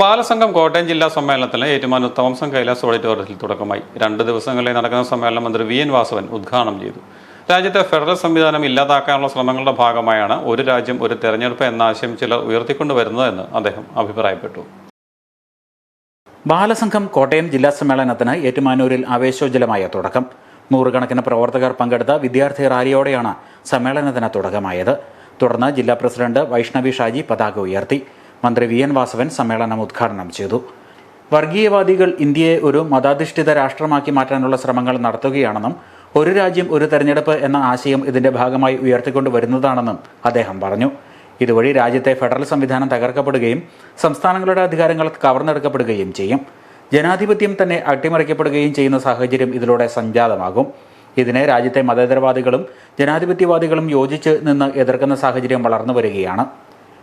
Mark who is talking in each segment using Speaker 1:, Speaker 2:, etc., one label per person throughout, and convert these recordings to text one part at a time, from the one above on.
Speaker 1: ബാലസംഘം കോട്ടയം ജില്ലാ സമ്മേളനത്തിന് ഏറ്റുമാനൂർ തോംസം കൈലാസ് ഓഡിറ്റോറിയത്തിൽ തുടക്കമായി. രണ്ട് ദിവസങ്ങളിൽ നടക്കുന്ന സമ്മേളനം മന്ത്രി വി എൻ വാസവൻ ഉദ്ഘാടനം ചെയ്തു. രാജ്യത്തെ ഫെഡറൽ സംവിധാനം ഇല്ലാതാക്കാനുള്ള ശ്രമങ്ങളുടെ ഭാഗമായാണ് ഒരു രാജ്യം ഒരു തെരഞ്ഞെടുപ്പ് എന്ന ആശയം ചിലർ ഉയർത്തിക്കൊണ്ടുവരുന്നതെന്ന് അദ്ദേഹം അഭിപ്രായപ്പെട്ടു.
Speaker 2: ബാലസംഘം കോട്ടയം ജില്ലാ സമ്മേളനത്തിന് ഏറ്റുമാനൂരിൽ ആവേശോജ്വലമായ തുടക്കം. നൂറുകണക്കിന് പ്രവർത്തകർ പങ്കെടുത്ത വിദ്യാർത്ഥി റാലിയോടെയാണ് സമ്മേളനത്തിന് തുടക്കമായത്. തുടർന്ന് ജില്ലാ പ്രസിഡന്റ് വൈഷ്ണവി ഷാജി പതാക ഉയർത്തി. മന്ത്രി വി എൻ വാസവൻ സമ്മേളനം ഉദ്ഘാടനം ചെയ്തു. വർഗീയവാദികൾ ഇന്ത്യയെ ഒരു മതാധിഷ്ഠിത രാഷ്ട്രമാക്കി മാറ്റാനുള്ള ശ്രമങ്ങൾ നടത്തുകയാണെന്നും ഒരു രാജ്യം ഒരു തെരഞ്ഞെടുപ്പ് എന്ന ആശയം ഇതിന്റെ ഭാഗമായി ഉയർത്തിക്കൊണ്ടു വരുന്നതാണെന്നും അദ്ദേഹം പറഞ്ഞു. ഇതുവഴി രാജ്യത്തെ ഫെഡറൽ സംവിധാനം തകർക്കപ്പെടുകയും സംസ്ഥാനങ്ങളുടെ അധികാരങ്ങൾ കവർന്നെടുക്കപ്പെടുകയും ചെയ്യും. ജനാധിപത്യം തന്നെ അട്ടിമറിക്കപ്പെടുകയും ചെയ്യുന്ന സാഹചര്യം ഇതിലൂടെ സംജാതമാകും. ഇതിനെ രാജ്യത്തെ മതേതരവാദികളും ജനാധിപത്യവാദികളും യോജിച്ച് നിന്ന് എതിർക്കുന്ന സാഹചര്യം വളർന്നു വരികയാണ്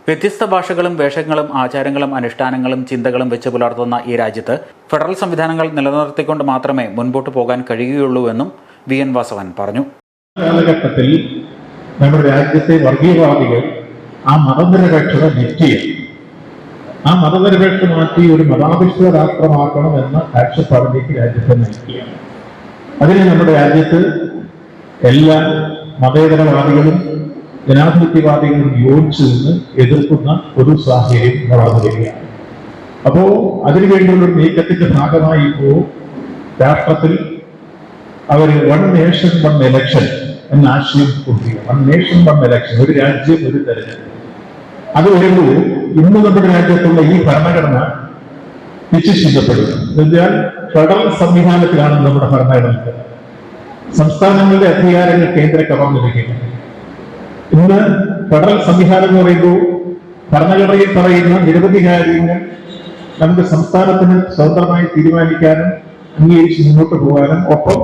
Speaker 2: വ്യത്യസ്ത ഭാഷകളും വേഷങ്ങളും ആചാരങ്ങളും അനുഷ്ഠാനങ്ങളും ചിന്തകളും വെച്ച് പുലർത്തുന്ന ഈ രാജ്യത്ത് ഫെഡറൽ സംവിധാനങ്ങൾ നിലനിർത്തിക്കൊണ്ട് മാത്രമേ മുൻപോട്ട് പോകാൻ കഴിയുകയുള്ളൂ എന്നും വി എൻ വാസവൻ പറഞ്ഞു.
Speaker 3: കാലഘട്ടത്തിൽ നമ്മുടെ രാജ്യത്തെ വർഗീയവാദികൾ ആ മതനിരപേക്ഷത നെറ്റിയ ആ മതനിരപേക്ഷ മാറ്റി ഒരു മതാധിഷ്ഠിത രാഷ്ട്രമാക്കണം എന്ന കാഴ്ചപ്പാടിലേക്ക് രാജ്യത്തെ നയിക്കുകയാണ്. അതിന് നമ്മുടെ രാജ്യത്ത് എല്ലാ മതേതരവാദികളും ജനാധിപത്യവാദികളും യോജിച്ചു നിന്ന് എതിർക്കുന്ന ഒരു സാഹചര്യം വളർന്നു വരികയാണ് അപ്പോ അതിനുവേണ്ടിയുള്ള ഒരു നീക്കത്തിന്റെ ഭാഗമായി ഇപ്പോ രാഷ്ട്രത്തിൽ അവർ വൺ നേഷൻ വൺ എലക്ഷൻ എന്ന ആശയം കൊണ്ടുവരിക. വൺ നേഷൻ വൺ എലക്ഷൻ ഒരു രാജ്യം ഒരു തെരഞ്ഞെടുപ്പ് അത് വരുമ്പോൾ ഇന്ന് നമ്മുടെ രാജ്യത്തുള്ള ഈ ഭരണഘടന വിശേഷിക്കപ്പെടുക എന്നുവെച്ചാൽ ഫെഡറൽ സംവിധാനത്തിലാണ് നമ്മുടെ ഭരണഘടന സംസ്ഥാനങ്ങളുടെ അധികാരങ്ങൾ കേന്ദ്ര കവർന്നിരിക്കുന്നത് ഇന്ന് ഫെഡറൽ സംവിധാനം എന്ന് പറയുമ്പോൾ ഭരണഘടനയിൽ പറയുന്ന നിരവധി കാര്യങ്ങൾ നമുക്ക് സംസ്ഥാനത്തിന് സ്വതന്ത്രമായി തീരുമാനിക്കാനും അംഗീകരിച്ച് മുന്നോട്ട് പോകാനും ഒപ്പം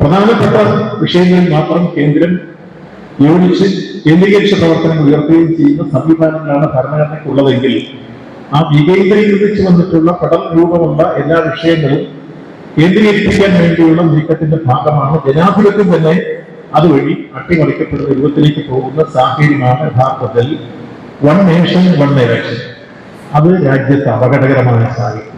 Speaker 3: പ്രധാനപ്പെട്ട വിഷയങ്ങളിൽ മാത്രം കേന്ദ്രം യോജിച്ച് കേന്ദ്രീകരിച്ച പ്രവർത്തനങ്ങൾ ഉയർത്തുകയും ചെയ്യുന്ന സംവിധാനങ്ങളാണ് ഭരണഘടനയ്ക്കുള്ളതെങ്കിൽ ആ വികേന്ദ്രീകരിച്ച് വന്നിട്ടുള്ള ഫെഡറൽ രൂപമുള്ള എല്ലാ വിഷയങ്ങളും കേന്ദ്രീകരിപ്പിക്കാൻ വേണ്ടിയുള്ള നീക്കത്തിന്റെ ഭാഗമാണ്. ജനാധിപത്യം തന്നെ അതുവഴി അട്ടിമറിക്കപ്പെടുന്ന രൂപത്തിലേക്ക് പോകുന്ന സാഹചര്യമാണ് യഥാർത്ഥത്തിൽ വൺ നേഷൻ വൺ ഇലക്ഷൻ അത് രാജ്യത്ത് അപകടകരമായ സാഹചര്യം.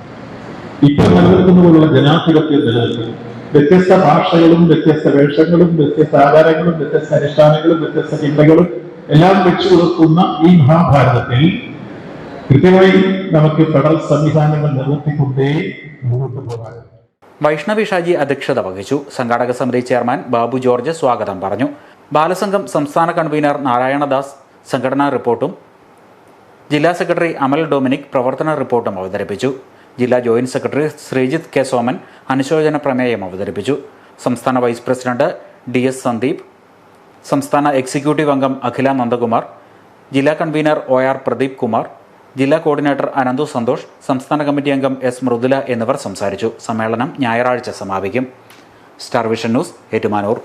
Speaker 3: ഇപ്പോൾ നിലനിൽക്കുന്ന പോലുള്ള ജനാധിപത്യം നിലനിൽക്കുന്നു. വ്യത്യസ്ത ഭാഷകളും വ്യത്യസ്ത വേഷങ്ങളും വ്യത്യസ്ത ആചാരങ്ങളും വ്യത്യസ്ത അനുഷ്ഠാനങ്ങളും വ്യത്യസ്ത ചിന്തകളും എല്ലാം വെച്ചു കൊടുക്കുന്ന ഈ മഹാഭാരതത്തിൽ കൃത്യമായി നമുക്ക് ഫെഡറൽ സംവിധാനങ്ങൾ നിലനിർത്തിക്കൊണ്ടേ മുന്നോട്ട് പോകാൻ
Speaker 2: വൈഷ്ണവി ഷാജി അധ്യക്ഷത വഹിച്ചു. സംഘാടക സമിതി ചെയർമാൻ ബാബു ജോർജ് സ്വാഗതം പറഞ്ഞു. ബാലസംഘം സംസ്ഥാന കൺവീനർ നാരായണദാസ് സംഘടനാ റിപ്പോർട്ടും ജില്ലാ സെക്രട്ടറി അമൽ ഡൊമിനിക് പ്രവർത്തന റിപ്പോർട്ടും അവതരിപ്പിച്ചു. ജില്ലാ joint secretary Sreejith K Soman അനുശോചന പ്രമേയം അവതരിപ്പിച്ചു. സംസ്ഥാന vice president D S Sandeep സംസ്ഥാന എക്സിക്യൂട്ടീവ് അംഗം അഖില നന്ദകുമാർ ജില്ലാ convener O R Pradeep Kumar ജില്ലാ കോർഡിനേറ്റർ അനന്തു സന്തോഷ് സംസ്ഥാന കമ്മിറ്റി അംഗം എസ് മൃദുല എന്നിവർ സംസാരിച്ചു. സമ്മേളനം ഞായറാഴ്ച സമാപിക്കും. Star Vision News Ettumanoor.